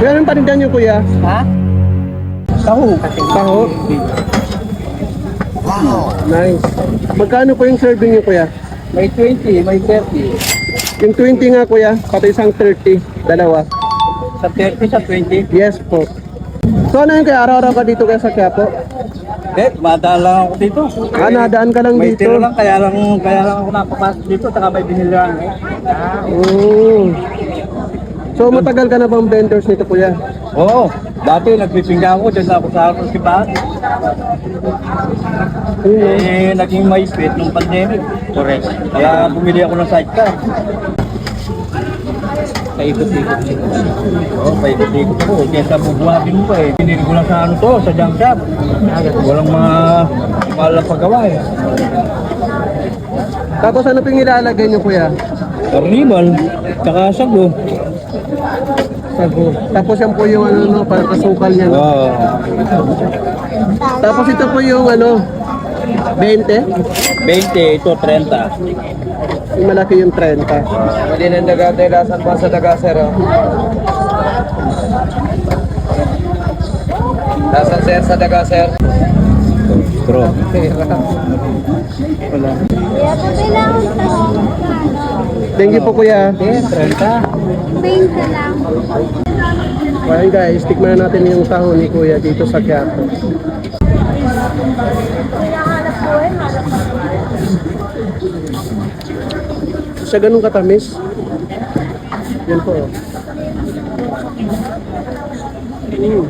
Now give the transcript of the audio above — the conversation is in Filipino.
Kuya, anong panindan niyo kuya? Ha? Taho. Taho? Nice. Magkano po yung serving niyo kuya? May 20, may 30. Yung 20 nga kuya, pati isang 30, dalawa. Sa 30, sa 20. Yes po. So ano yung kaya araw-araw ka dito kaya sa Quiapo? Eh, madaan lang ako dito. Ah, nadaan ka lang may dito. tira lang, kaya lang, kaya lang ako napapasok dito, saka may binili lang. eh. Ah, Mm. So matagal ka na bang vendors nito kuya? Oo, dati nagpipingga ako, dyan ako sa ako si Bahat. Eh, naging maipit nung pandemic. Correct. Kaya bumili ako ng sidecar. Paikot-ikot. Oo, paikot-ikot ako. Kesa bubuhatin mo pa eh. Binili ko lang sa ano to, sa junk shop. Walang mga mahal na paggawa eh. Tapos ano pong ilalagay niyo kuya? Carnival, tsaka sago. Sago. Tapos yan po yung ano, no, para kasukal niya. No? Oo. Tapos ito po yung ano, 20. 20, ito 30. Yung malaki yung 30. Mali ng daga tayo, lasan pa sa daga, sir. Lasan, sir, sa daga, sir. Straw. Wala. Tanong Thank you po kuya. 30. 20 lang. Well guys, tikman na natin yung taho ni kuya dito sa Quiapo. Hinahanap po eh, hanap po. Siya ganun katamis. Yan po. oh. Mm.